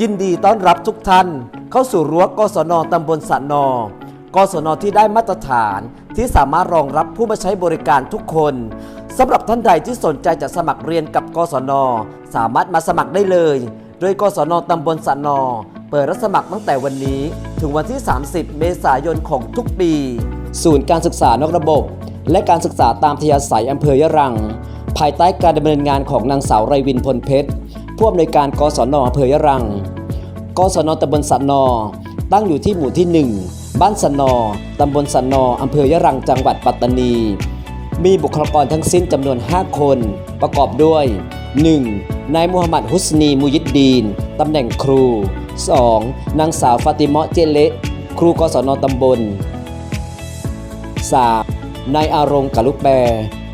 ยินดีต้อนรับทุกท่าน เข้าสู่รั้วกศนตำบลสะนอกศนที่ได้มาตรฐานที่สามารถรองรับผู้มาใช้บริการทุกคนสำหรับท่านใดที่สนใจจะสมัครเรียนกับกศน สามารถมาสมัครได้เลย โดยกศนตำบลสะนอ เปิดรับสมัครตั้งแต่วันนี้ ถึงวันที่ 30 เมษายนของทุกปี ศูนย์การศึกษานอกระบบ และการศึกษาตามทยาศัยอำเภอยะรัง ภายใต้การดำเนินงานของนางสาวไรวินพลเพชร ผู้อำนวยการกศนอำเภอยะรัง กศนตำบลสันนอ ตั้งอยู่ที่หมู่ที่ 1 บ้านสันนอตำบลสันนออำเภอยะรังจังหวัดปัตตานี มีบุคลากรทั้งสิ้นจำนวน 5 คน ประกอบด้วย 1. นายมูฮัมหมัดฮุสนีมุยิดดีนตำแหน่งครู 2. นางสาวฟาติมะเจเลครูกศนตำบล 3. นายอารมณ์กะลุกแบ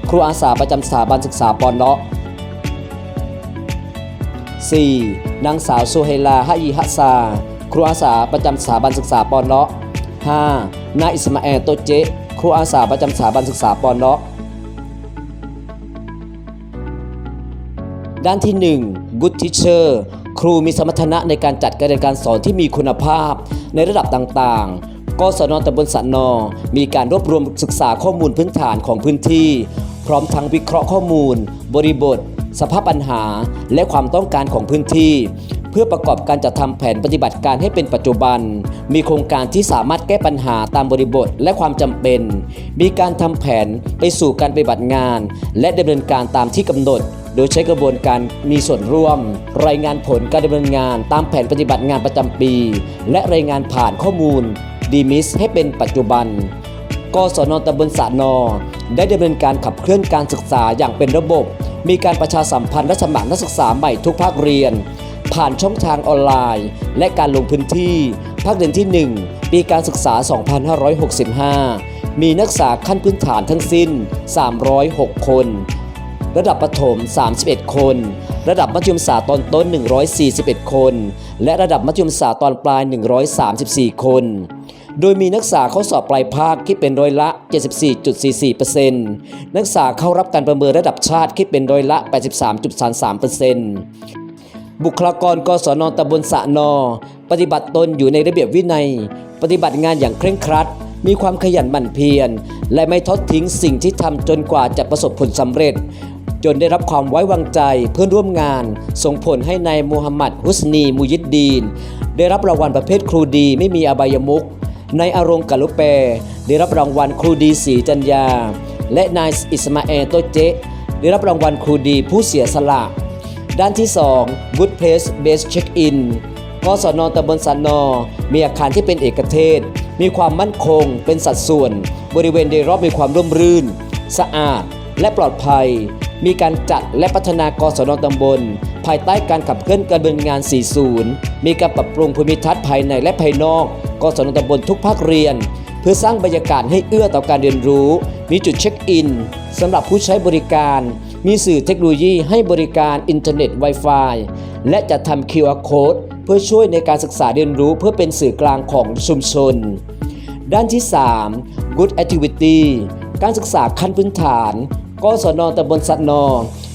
ครูอาสาประจำสถาบันศึกษาปอนเนาะ 4. นางสาวโซเฮลาฮะยีฮัสซา ครูอาสาประจำสถาบันศึกษาปอนเนาะ 5. นายอิสมาแอลโตเจ ครูอาสาประจำสถาบันศึกษาปอนเนาะ ด้านที่ 1 Good Teacher ครูมีสมรรถนะในการจัดการเรียนการสอนที่มีคุณภาพในระดับต่างๆ กศนตำบลสันนอ มีการรวบรวมศึกษาข้อมูลพื้นฐานของพื้นที่ พร้อมทั้งวิเคราะห์ข้อมูล บริบท สภาพปัญหาและความต้องการของพื้นที่ เพื่อประกอบการจัดทำแผนปฏิบัติการให้เป็นปัจจุบัน มีโครงการที่สามารถแก้ปัญหาตามบริบทและความจำเป็น มีการทำแผนไปสู่การปฏิบัติงาน และดำเนินการตามที่กำหนด โดยใช้กระบวนการมีส่วนร่วม รายงานผลการดำเนินงานตามแผนปฏิบัติงานประจำปี และรายงานผ่านข้อมูลดีมิสให้เป็นปัจจุบันกศนตำบลสะนอ ได้ดำเนินการขับเคลื่อนการศึกษาอย่างเป็นระบบ มีการประชาสัมพันธ์และสมัครนักศึกษาใหม่ทุกภาคเรียน ผ่านช่องทางออนไลน์ และการลงพื้นที่ ภาคเรียนที่ 1 ปีการศึกษา 2565 มีนักศึกษาขั้นพื้นฐานทั้งสิ้น 306 คน ระดับประถม 31 คน ระดับมัธยมศึกษาตอนต้น 141 คน และระดับมัธยมศึกษาตอนปลาย 134 คน โดยมีนักศึกษาเข้าสอบปลายภาคคิดเป็นร้อยละ 74.44%นักศึกษาเข้ารับการประเมินระดับชาติคิดเป็นร้อยละ 83.33%บุคลากรกศนตำบลสะนอ ปฏิบัติตนอยู่ในระเบียบวินัย ปฏิบัติงานอย่างเคร่งครัด มีความขยันหมั่นเพียร และไม่ทอดทิ้งสิ่งที่ทำจนกว่าจะประสบผลสำเร็จ จนได้รับความไว้วางใจเพื่อนร่วมงาน ส่งผลให้นายมูฮัมหมัด ฮุสนีมุยิดดีน ได้รับรางวัลประเภทครูดีไม่มีอบายมุข นายอารมณ์กะลุเป ได้รับรางวัลครูดีสีจัญญา และนายอิสมาเอลโตเจได้รับรางวัลครูดีผู้เสียสละ ด้านที่ 2 Good Place Base Check-in กศนตำบลสันนอ มีอาคารที่เป็นเอกเทศ มีความมั่นคง เป็นสัดส่วน บริเวณโดยรอบมีความร่มรื่น สะอาด และปลอดภัย มีการจัดและพัฒนากศนตำบล ภายใต้การขับเคลื่อนการดำเนินงาน 40 มีการปรับปรุงภูมิทัศน์ภายในและภายนอก กศนตำบลทุกภาคเรียน เพื่อสร้างบรรยากาศให้เอื้อต่อการเรียนรู้ มีจุดเช็คอินสำหรับผู้ใช้บริการ มีสื่อเทคโนโลยีให้บริการอินเทอร์เน็ต Wi-Fi และจะทำ QR Code เพื่อช่วยในการศึกษาเรียนรู้เพื่อเป็นสื่อกลางของชุมชน ด้านที่ 3 Good Activity การศึกษาขั้นพื้นฐานกศนตำบลสัตนอ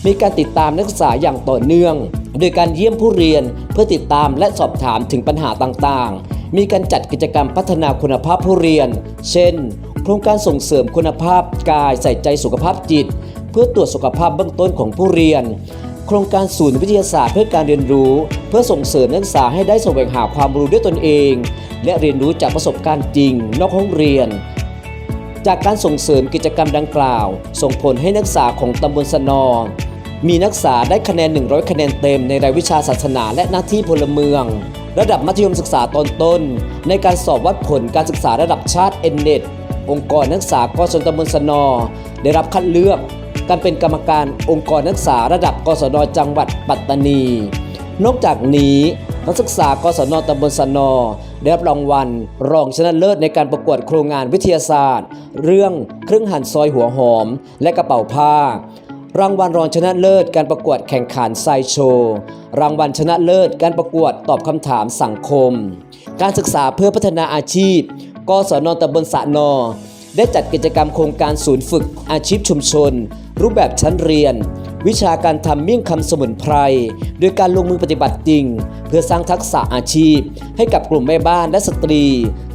มีการติดตามนักศึกษาอย่างต่อเนื่อง โดยการเยี่ยมผู้เรียนเพื่อติดตามและสอบถามถึงปัญหาต่างๆ มีการจัดกิจกรรมพัฒนาคุณภาพผู้เรียน เช่น โครงการส่งเสริมคุณภาพกายใส่ใจสุขภาพจิต เพื่อตรวจสุขภาพเบื้องต้นของผู้เรียน โครงการศูนย์วิทยาศาสตร์เพื่อการเรียนรู้ เพื่อส่งเสริมนักศึกษาให้ได้แสวงหาความรู้ด้วยตนเอง และเรียนรู้จากประสบการณ์จริง นอกห้องเรียนจากการส่งเสริมกิจกรรมดังกล่าว ส่งผลให้นักศึกษาของตำบลสนอ มีนักศึกษาได้คะแนน 100 คะแนนเต็มในรายวิชาศาสนาและหน้าที่พลเมือง ระดับมัธยมศึกษาตอนต้น ในการสอบวัดผลการศึกษาระดับชาติเอ็นเน็ตองค์กรนักศึกษากศนตำบลสนอ ได้รับคัดเลือกการเป็นกรรมการองค์กรนักศึกษาระดับกศนจังหวัดปัตตานี นอกจากนี้นักศึกษากศนตำบลสนอได้รับรางวัล รองชนะเลิศในการประกวดโครงงานวิทยาศาสตร์ เรื่องเครื่องหั่นซอยหัวหอม และกระเป๋าผ้า รางวัลรองชนะเลิศการประกวดแข่งขันไซโชว์รางวัลชนะเลิศการประกวดตอบคำถามสังคม การศึกษาเพื่อพัฒนาอาชีพกศนตำบลสะนอ ได้จัดกิจกรรมโครงการศูนย์ฝึกอาชีพชุมชน รูปแบบชั้นเรียน วิชาการทำเมี่ยงคำสมุนไพรโดยการลงมือปฏิบัติจริง เพื่อสร้างทักษะอาชีพ ให้กับกลุ่มแม่บ้านและสตรี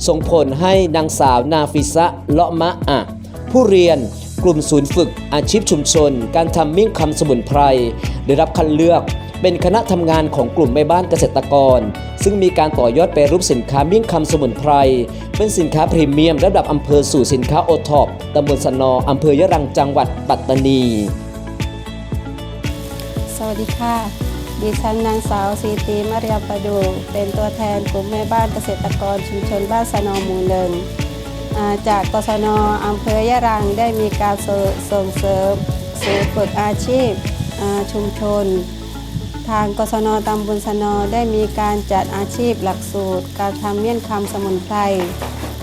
ส่งผลให้นางสาวนาฟิซะเลาะมะอะผู้เรียน กลุ่มศูนย์ฝึกอาชีพชุมชน การทำมี่งคำสมุนไพร ได้รับคัดเลือกเป็นคณะทำงานของกลุ่มแม่บ้านเกษตรกร ซึ่งมีการต่อยอดไปรูปสินค้ามี่งคำสมุนไพร เป็นสินค้าพรีเมียมระดับอำเภอสู่สินค้าโอท็อปตำบลสนออำเภอยะรังจังหวัดปัตตานี สวัสดีค่ะ ดิฉันนางสาวซีตีมาเรียประดู เป็นตัวแทนกลุ่มแม่บ้านเกษตรกรชุมชนบ้านสนอหมู่หนึ่ง จากกศนอำเภอยะรังได้มีการสส่งเสริมศูนย์ฝึกอาชีพชุมชน ทางกศนตำบลสนอได้มีการจัดอาชีพหลักสูตร การทำเมี่ยนคำสมุนไพร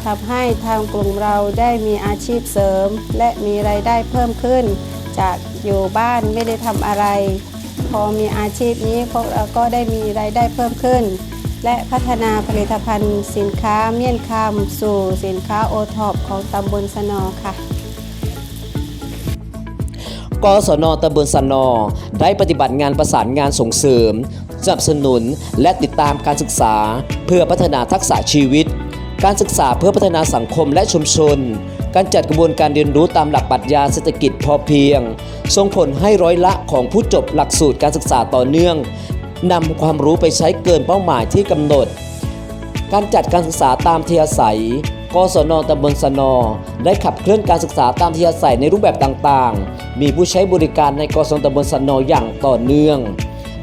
ทำให้ทางกลุ่มเราได้มีอาชีพเสริม และมีรายได้เพิ่มขึ้น จากอยู่บ้านไม่ได้ทำอะไร พอมีอาชีพนี้พวกเราก็ได้มีรายได้เพิ่มขึ้น และพัฒนาผลิตภัณฑ์สินค้าเมี่ยนคำสู่สินค้าโอท็อปของตำบลสนอค่ะกศนตำบลสนอได้ปฏิบัติงานประสานงานส่งเสริมสนับสนุนและติดตามการศึกษา เพื่อพัฒนาทักษะชีวิต การศึกษาเพื่อพัฒนาสังคมและชุมชน การจัดกระบวนการเรียนรู้ตามหลักปรัชญาเศรษฐกิจพอเพียง ส่งผลให้ร้อยละของผู้จบหลักสูตรการศึกษาต่อเนื่อง นำความรู้ไปใช้เกินเป้าหมายที่กำหนด การจัดการศึกษาตามเทียสัยกศนตำบลสนอได้ขับเคลื่อนการศึกษาตามเทียสัยในรูปแบบต่างๆ มีผู้ใช้บริการในกศนตำบลสนออย่างต่อเนื่อง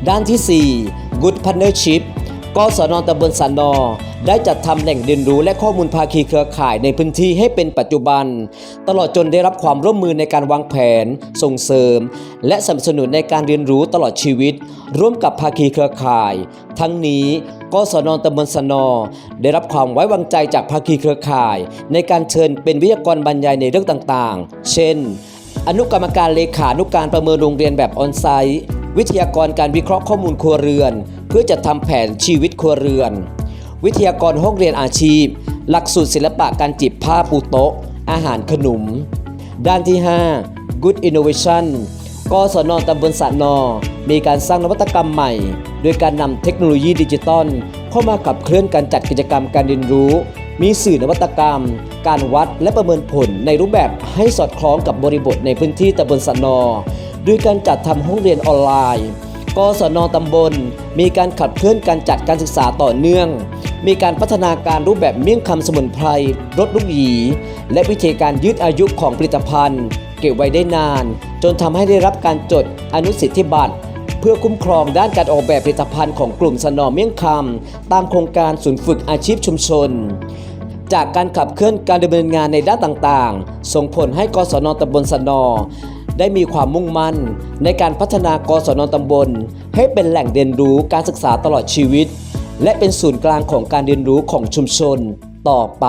ด้านที่ 4 Good Partnership กศนตำบลสนอ ได้จัดทำแหล่งเรียนรู้และข้อมูลภาคีเครือข่ายในพื้นที่ให้เป็นปัจจุบัน ตลอดจนได้รับความร่วมมือในการวางแผน ส่งเสริม และสนับสนุนในการเรียนรู้ตลอดชีวิต ร่วมกับภาคีเครือข่าย ทั้งนี้กศนตำบลสนอ ได้รับความไว้วางใจจากภาคีเครือข่าย ในการเชิญเป็นวิทยากรบรรยายในเรื่องต่างๆ เช่น อนุกรรมการเลขานุการประเมินโรงเรียนแบบออนไซต์ วิทยากรการวิเคราะห์ข้อมูลครัวเรือน เพื่อจัดทำแผนชีวิตครัวเรือน วิทยากรห้องเรียนอาชีพ หลักสูตรศิลปะการจีบผ้าปูโต๊ะ อาหารขนม ด้านที่ 5 Good Innovation กศนตำบลสะนอ มีการสร้างนวัตกรรมใหม่ โดยการนำเทคโนโลยีดิจิตอลเข้ามาขับเคลื่อนการจัดกิจกรรมการเรียนรู้ มีสื่อนวัตกรรม การวัดและประเมินผลในรูปแบบให้สอดคล้องกับบริบทในพื้นที่ตำบลสะนอ โดยการจัดทำห้องเรียนออนไลน์ กศนตำบล มีการขับเคลื่อนการจัดการศึกษาต่อเนื่อง มีการพัฒนาการรูปแบบเมี่ยงคำสมุนไพรรสลูกหยี และวิธีการยืดอายุของผลิตภัณฑ์ เก็บไว้ได้นาน จนทำให้ได้รับการจดอนุสิทธิบัตรเพื่อคุ้มครองด้านการออกแบบผลิตภัณฑ์ของกลุ่มสนอเมี่ยงคำตามโครงการศูนย์ฝึกอาชีพชุมชน จากการขับเคลื่อนการดำเนินงานในด้านต่างๆ ส่งผลให้กศนตำบลสนอ ได้มีความมุ่งมั่น ในการพัฒนากศนตำบล ให้เป็นแหล่งเรียนรู้การศึกษาตลอดชีวิต และเป็นศูนย์กลางของการเรียนรู้ของชุมชนต่อไป